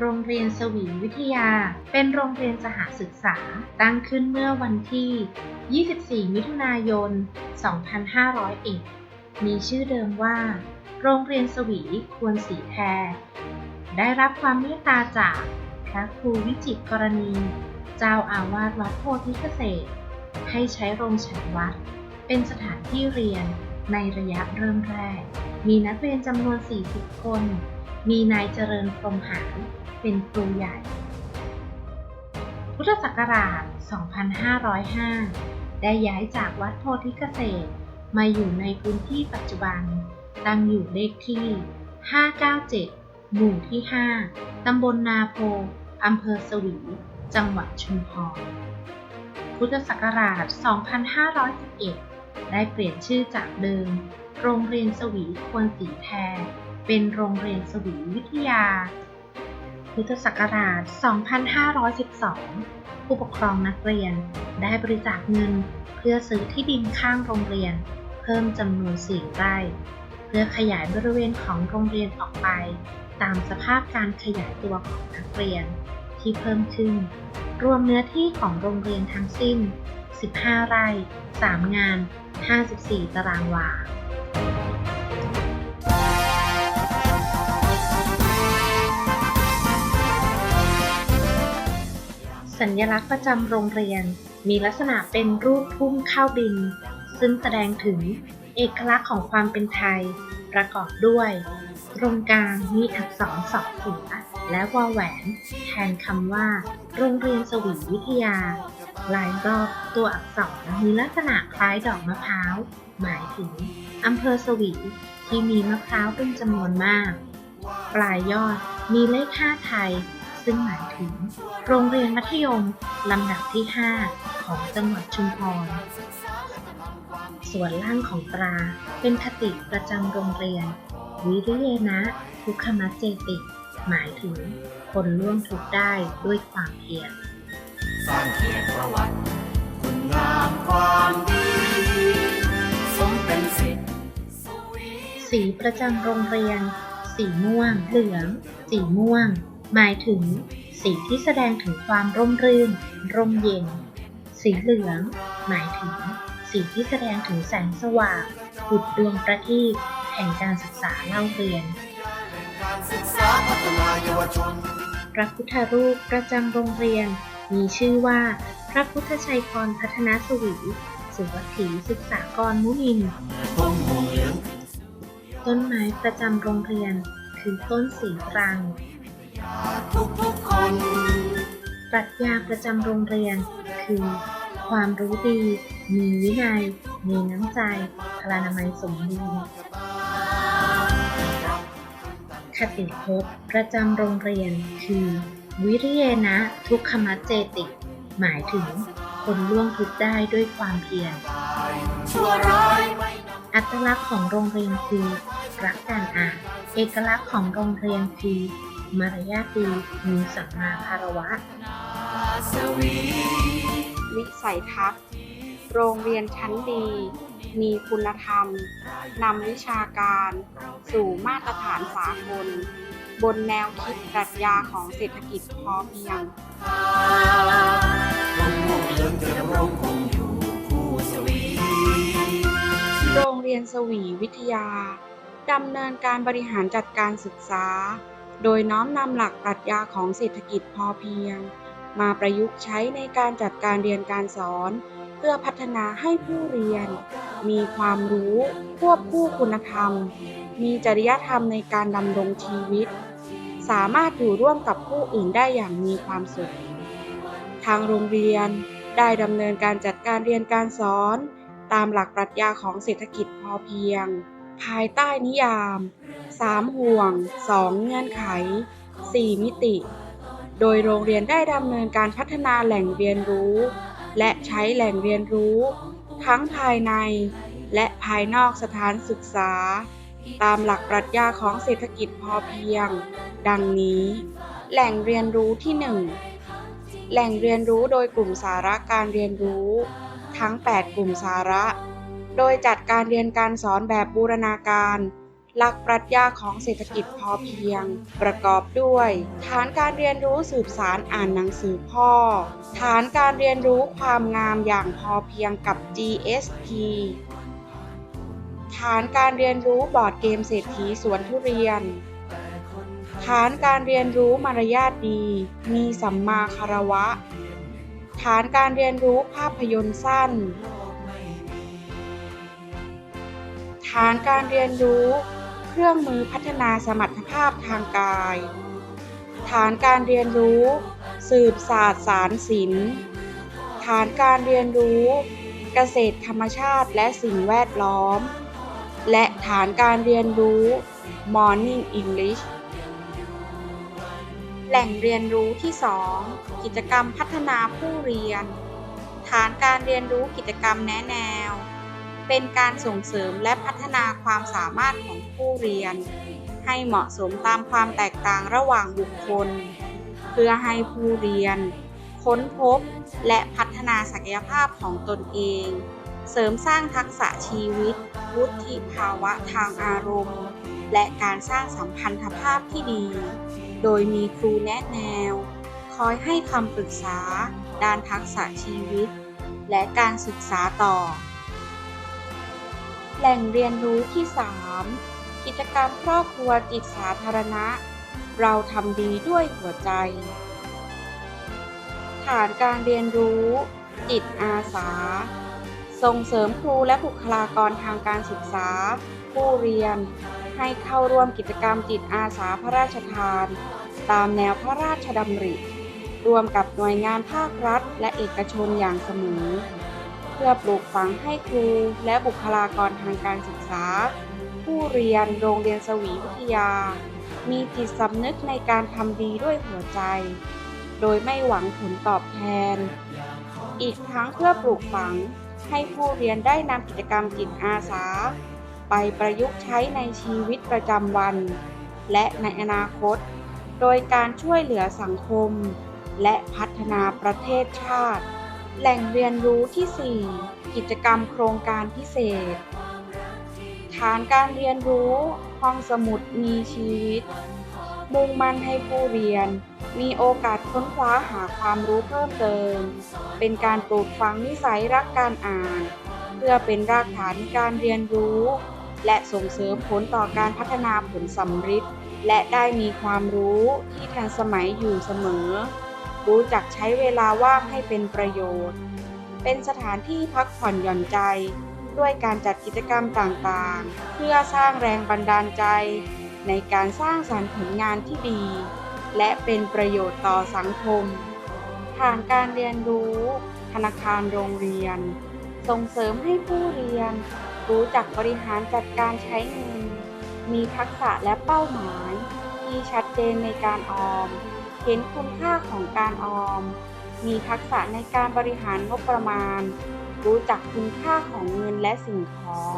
โรงเรียนสวีวิทยา เป็นโรงเรียนสหศึกษา ตั้งขึ้นเมื่อวันที่ 24 มิถุนายน 2501 มีชื่อเดิมว่า โรงเรียนสวีควรสีแพร ได้รับความเมตตาจากพระครูวิจิตรกรณี เจ้าอาวาสวัดโพธิเกษตร ให้ใช้โรงฉันวัด เป็นสถานที่เรียนในระยะเริ่มแรก มีนักเรียนจำนวน 40 คน มีนายเจริญพรมหาร เป็นครูใหญ่ พุทธศักราช 2505 ได้ย้ายจากวัดโพธิเกษตร มาอยู่ในพื้นที่ปัจจุบัน ตั้งอยู่เลขที่ 597 หมู่ที่ 5 ตำบลนาโพ อำเภอสวี จังหวัดชุมพร พุทธศักราช 2511 ได้เปลี่ยนชื่อจากเดิม โรงเรียนสวีควรสีแพรเป็นโรงเรียนสวีวิทยา พุทธศักราช 2512 ผู้ปกครองนักเรียน ได้บริจาคเงินเพื่อซื้อที่ดินข้างโรงเรียน เพิ่มจำนวนสี่ไร่ เพื่อขยายบริเวณของโรงเรียนออกไป ตามสภาพการขยายตัวของนักเรียนที่เพิ่มขึ้น รวมเนื้อที่ของโรงเรียนทั้งสิ้น 15 ไร่ 3 งาน 54 ตารางวา สัญลักษณ์ประจำโรงเรียน มีลักษณะเป็นรูปทุ่มข้าวบิน ซึ่งแสดงถึงเอกลักษณ์ของความเป็นไทย ประกอบด้วย ตรงกลางมีอักษรสองหัวและวอแหวน แทนคำว่า โรงเรียนสวีวิทยา ลายรอบตัวอักษรมีลักษณะคล้ายดอกมะพร้าว หมายถึงอำเภอสวีที่มีมะพร้าวเป็นจำนวนมาก ปลายยอดมีเลข5ไทย ซึ่งหมายถึง โรงเรียนมัธยมลำดับที่ 5 ของจังหวัดชุมพร ส่วนล่างของตราเป็นคติประจำโรงเรียน วิริเยนะทุกขมัจเจติ หมายถึงคนล่วงทุกข์ได้ด้วยความเพียรสร้างเกียรติประวัติคุณงามความดีสมเป็นสิทธิ์สวีสีประจำโรงเรียน สีม่วง เหลือง สีม่วง หมายถึง สีที่แสดงถึงความร่มรื่น ร่มเย็น สีเหลือง หมายถึง สีที่แสดงถึงแสงสว่างบุดดวงประทีปแห่งการศึกษาเล่าเรียน พระพุทธรูปประจำโรงเรียน มีชื่อว่า พระพุทธชัยพรพัฒนาสวีสุวัตถีศึกษากรมุนิน ต้นไม้ประจำโรงเรียนคือต้นสีตรัง ปรัชญาประจำโรงเรียน คือ ความรู้ดี มีวินัย มีน้ำใจ พลานามัยสมบูรณ์คติพจน์ประจำโรงเรียนคือ วิริเยนะทุกขมัจเจติ หมายถึงคนล่วงทุกได้ด้วยความเพียรอัตลักษณ์ของโรงเรียนคือรักการอ่าน เอกลักษณ์ของโรงเรียนคือ มารยาทดีมีสัมมาคารวะสวีวิสัยทัศน์ โรงเรียนชั้นดี มีคุณธรรม นำวิชาการ สู่มาตรฐานสากล บนแนวคิดปรัชญาของเศรษฐกิจพอเพียงพงห่วงเหลืองจะดำรงคงอยู่คู่สวีโรงเรียนสวีวิทยาดำเนินการบริหารจัดการศึกษา โดยน้อมนำหลักปรัชญาของเศรษฐกิจพอเพียง มาประยุกต์ใช้ในการจัดการเรียนการสอน เพื่อพัฒนาให้ผู้เรียน มีความรู้ควบคู่คุณธรรม มีจริยธรรมในการดำรงชีวิต สามารถอยู่ร่วมกับผู้อื่นได้อย่างมีความสุข ทางโรงเรียนได้ดำเนินการจัดการเรียนการสอน ตามหลักปรัชญาของเศรษฐกิจพอเพียง ภายใต้นิยาม 3 ห่วง 2 เงื่อนไข 4 มิติ โดยโรงเรียนได้ดำเนินการพัฒนาแหล่งเรียนรู้ และใช้แหล่งเรียนรู้ ทั้งภายใน และภายนอกสถานศึกษา ตามหลักปรัชญาของเศรษฐกิจพอเพียง ดังนี้ แหล่งเรียนรู้ที่ 1 แหล่งเรียนรู้โดยกลุ่มสาระการเรียนรู้ ทั้ง 8 กลุ่มสาระ โดยจัดการเรียนการสอนแบบบูรณาการ หลักปรัชญาของเศรษฐกิจพอเพียง ประกอบด้วย ฐานการเรียนรู้สืบสารอ่านหนังสือพ่อ ฐานการเรียนรู้ความงามอย่างพอเพียงกับ GSP ฐานการเรียนรู้บอร์ดเกมเศรษฐีสวนทุเรียน ฐานการเรียนรู้มารยาทดี มีสัมมาคารวะ ฐานการเรียนรู้ภาพยนตร์สั้นานการเรียนรู้ เครื่องมือพัฒนาสมรรถภาพทางกาย ฐานการเรียนรู้ สืบศาสตร์สารศิลป์ฐานการเรียนรู้ เกษตรธรรมชาติและสิ่งแวดล้อม และฐานการเรียนรู้ Morning English แหล่งเรียนรู้ที่ 2 กิจกรรมพัฒนาผู้เรียน ฐานการเรียนรู้กิจกรรมแนะแนว เป็นการส่งเสริมและพัฒนาความสามารถของผู้เรียน ให้เหมาะสมตามความแตกต่างระหว่างบุคคล เพื่อให้ผู้เรียน ค้นพบและพัฒนาศักยภาพของตนเอง เสริมสร้างทักษะชีวิต วุฒิภาวะทางอารมณ์ และการสร้างสัมพันธภาพที่ดี โดยมีครูแนะแนว คอยให้คำปรึกษา ด้านทักษะชีวิต และการศึกษาต่อ แหล่งเรียนรู้ที่ 3 กิจกรรมครอบครัวจิตสาธารณะ เราทำดีด้วยหัวใจ ฐานการเรียนรู้ จิตอาสา ส่งเสริมครูและบุคลากรทางการศึกษา ผู้เรียน ให้เข้าร่วมกิจกรรมจิตอาสาพระราชทาน ตามแนวพระราชดำริรวมกับหน่วยงานภาครัฐและเอกชนอย่างเสมอ เพื่อปลูกฝังให้ครูและบุคลากรทางการศึกษา ผู้เรียนโรงเรียนสวีวิทยา มีจิตสำนึกในการทำดีด้วยหัวใจ โดยไม่หวังผลตอบแทน อีกทั้งเพื่อปลูกฝังให้ผู้เรียนได้นำกิจกรรมจิตอาสา ไปประยุกต์ใช้ในชีวิตประจำวัน และในอนาคต โดยการช่วยเหลือสังคม และพัฒนาประเทศชาติ แหล่งเรียนรู้ที่ 4 กิจกรรมโครงการพิเศษ ฐานการเรียนรู้ ห้องสมุดมีชีวิต มุ่งมั่นให้ผู้เรียน มีโอกาสค้นคว้าหาความรู้เพิ่มเติม เป็นการปลูกฝังนิสัยรักการอ่าน เพื่อเป็นรากฐานการเรียนรู้ และส่งเสริมผลต่อการพัฒนาผลสำฤทธิ์และได้มีความรู้ที่ทันสมัยอยู่เสมอ รู้จักใช้เวลาว่างให้เป็นประโยชน์ เป็นสถานที่พักผ่อนหย่อนใจ ด้วยการจัดกิจกรรมต่างๆ เพื่อสร้างแรงบันดาลใจ ในการสร้างสรรค์ผลงานที่ดี และเป็นประโยชน์ต่อสังคม ผ่านการเรียนรู้ ธนาคารโรงเรียน ส่งเสริมให้ผู้เรียน รู้จักบริหารจัดการใช้เงิน มีทักษะและเป้าหมาย ที่ชัดเจนในการออม เห็นคุณค่าของการออม มีทักษะในการบริหารงบประมาณ รู้จักคุณค่าของเงินและสิ่งของ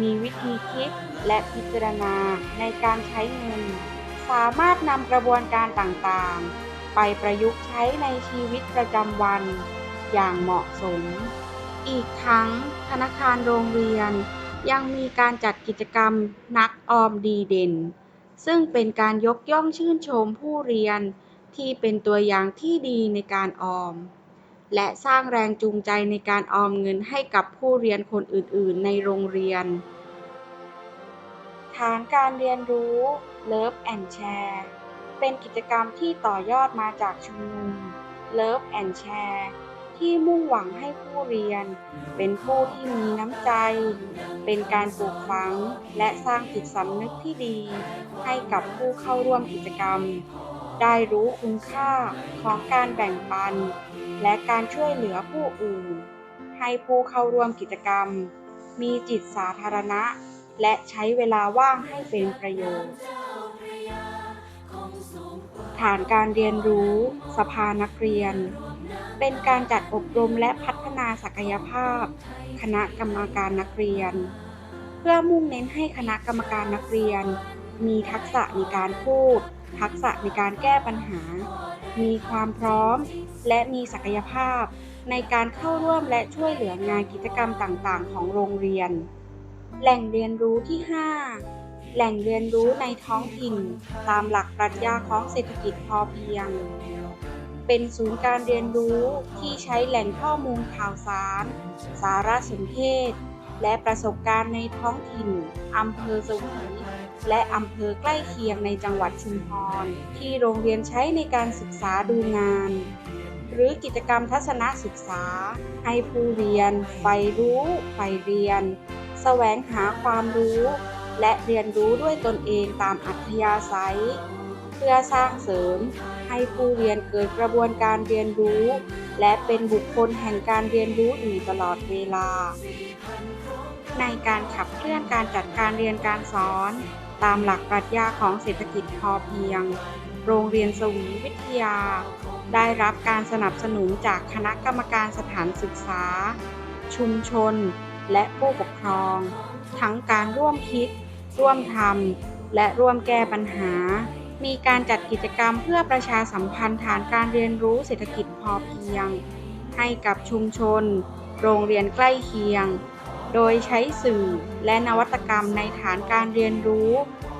มีวิธีคิดและพิจารณาในการใช้เงิน สามารถนำกระบวนการต่างๆ ไปประยุกต์ใช้ในชีวิตประจำวัน อย่างเหมาะสม อีกทั้งธนาคารโรงเรียน ยังมีการจัดกิจกรรมนักออมดีเด่น ซึ่งเป็นการยกย่องชื่นชมผู้เรียนที่เป็นตัวอย่างที่ดีในการออม และสร้างแรงจูงใจในการออมเงินให้กับผู้เรียนคนอื่นๆ ในโรงเรียน ฐานการเรียนรู้ Love and Share เป็นกิจกรรมที่ต่อยอดมาจากชุมนุม Love and Share ที่มุ่งหวังให้ผู้เรียน เป็นผู้ที่มีน้ำใจ เป็นการปลูกฝัง และสร้างจิตสำนึกที่ดี ให้กับผู้เข้าร่วมกิจกรรม ได้รู้คุณค่าของการแบ่งปัน และการช่วยเหลือผู้อื่น ให้ผู้เข้าร่วมกิจกรรม มีจิตสาธารณะ และใช้เวลาว่างให้เป็นประโยชน์ฐานการเรียนรู้ สภานักเรียน เป็นการจัดอบรมและพัฒนาศักยภาพ คณะกรรมการนักเรียน เพื่อมุ่งเน้นให้คณะกรรมการนักเรียน มีทักษะในการพูด ทักษะในการแก้ปัญหา มีความพร้อม และมีศักยภาพ ในการเข้าร่วมและช่วยเหลืองานกิจกรรมต่างๆ ของโรงเรียน แหล่งเรียนรู้ที่ 5 แหล่งเรียนรู้ในท้องถิ่น ตามหลักปรัชญาของเศรษฐกิจพอเพียง เป็นศูนย์การเรียนรู้ที่ใช้แหล่งข้อมูลข่าวสาร สารสนเทศ และประสบการณ์ในท้องถิ่นอำเภอสวีและอำเภอใกล้เคียงในจังหวัดชุมพร ที่โรงเรียนใช้ในการศึกษาดูงาน หรือกิจกรรมทัศนศึกษา ให้ผู้เรียนใฝ่รู้ใฝ่เรียน แสวงหาความรู้ และเรียนรู้ด้วยตนเองตามอัธยาศัย พื่อสร้างเสริมให้ผู้เรียนเกิดกระบวนการเรียนรู้ และเป็นบุคคลแห่งการเรียนรู้อยู่ตลอดเวลา ในการขับเคลื่อนการจัดการเรียนการสอน ตามหลักปรัชญาของเศรษฐกิจพอเพียง โรงเรียนสวีวิทยา ได้รับการสนับสนุนจากคณะกรรมการสถานศึกษา ชุมชน และผู้ปกครอง ทั้งการร่วมคิด ร่วมทำและร่วมแก้ปัญหา มีการจัดกิจกรรมเพื่อประชาสัมพันธ์ฐานการเรียนรู้เศรษฐกิจพอเพียง ให้กับชุมชน โรงเรียนใกล้เคียง โดยใช้สื่อและนวัตกรรมในฐานการเรียนรู้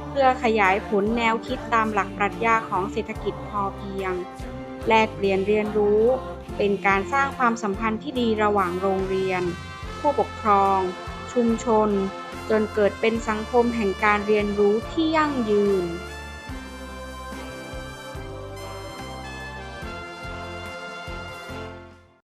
เพื่อขยายผลแนวคิดตามหลักปรัชญาของเศรษฐกิจพอเพียง แลกเปลี่ยนเรียนรู้ เป็นการสร้างความสัมพันธ์ที่ดีระหว่างโรงเรียน ผู้ปกครอง ชุมชน จนเกิดเป็นสังคมแห่งการเรียนรู้ที่ยั่งยืน